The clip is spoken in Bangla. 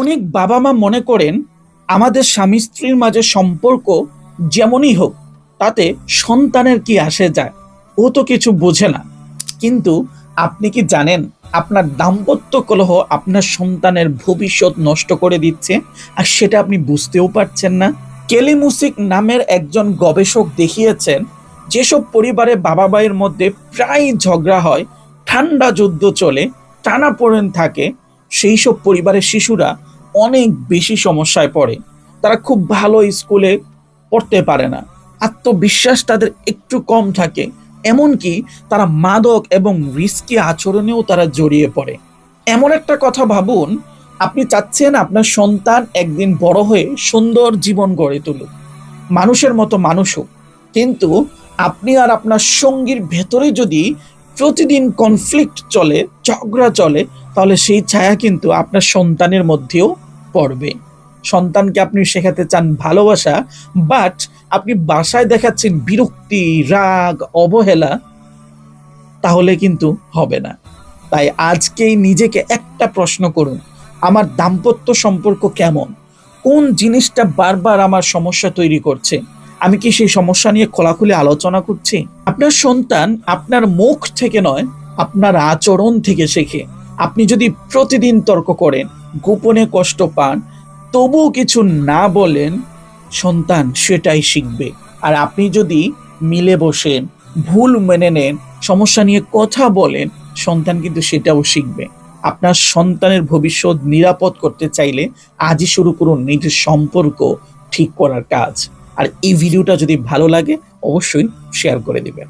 অনেক বাবা মা মনে করেন আমাদের স্বামী স্ত্রীর মাঝে সম্পর্ক যেমনই হোক, তাতে সন্তানের কি আসে যায়, ও তো কিছু বোঝে না। কিন্তু আপনি কি জানেন আপনার দাম্পত্য কলহ আপনার সন্তানের ভবিষ্যৎ নষ্ট করে দিচ্ছে আর সেটা আপনি বুঝতেও পারছেন না? কেলি মুসিক নামের একজন গবেষক দেখিয়েছেন, যেসব পরিবারে বাবা মায়ের মধ্যে প্রায় ঝগড়া হয়, ঠান্ডা যুদ্ধ চলে, টানাপোড়েন থাকে সেই সব পরিবারের শিশুরা অনেক বেশি সমস্যায় পড়ে। তারা খুব ভালো স্কুলে পড়তে পারে না। আত্মবিশ্বাস তাদের একটু কম থাকে। এমনকি তারা মাদক এবং রিস্কি আচরণেও তারা জড়িয়ে পড়ে। এমন একটা কথা ভাবুন, আপনি চাচ্ছেন আপনার সন্তান একদিন বড় হয়ে সুন্দর জীবন গড়ে তুলুক। মানুষের মতো মানুষ হোক। কিন্তু আপনি আর আপনার সঙ্গীর ভেতরে যদি প্রতিদিন কনফ্লিক্ট চলে, ঝগড়া চলে, তাহলে সেই ছায়া কিন্তু আপনার সন্তানের মধ্যেও পড়বে। সন্তানকে আপনি শেখাতে চান ভালোবাসা বাট আপনি বাসায় দেখাচ্ছেন বিরক্তি, রাগ, অবহেলা, তাহলে কিন্তু হবে না। তাই আজকেই নিজেকে একটা প্রশ্ন করুন, আমার দাম্পত্য সম্পর্ক কেমন? কোন জিনিসটা বারবার আমার সমস্যা তৈরি করছে? আমি কি সেই সমস্যা নিয়ে খোলাখুলি আলোচনা করছি? আপনার সন্তান আপনার মুখ থেকে নয়, আপনার আচরণ থেকে শেখে। আপনি যদি প্রতিদিন তর্ক করেন, গোপনে কষ্ট পান, তবুও কিছু না বলেন, সন্তান সেটাই শিখবে। আর আপনি যদি মিলে বসেন, ভুল মেনে নেন, সমস্যা নিয়ে কথা বলেন, সন্তান কিন্তু সেটাও শিখবে। আপনার সন্তানের ভবিষ্যৎ নিরাপদ করতে চাইলে আজই শুরু করুন নিজের সম্পর্ক ঠিক করার কাজ। আর এই ভিডিওটা যদি ভালো লাগে অবশ্যই শেয়ার করে দিবেন।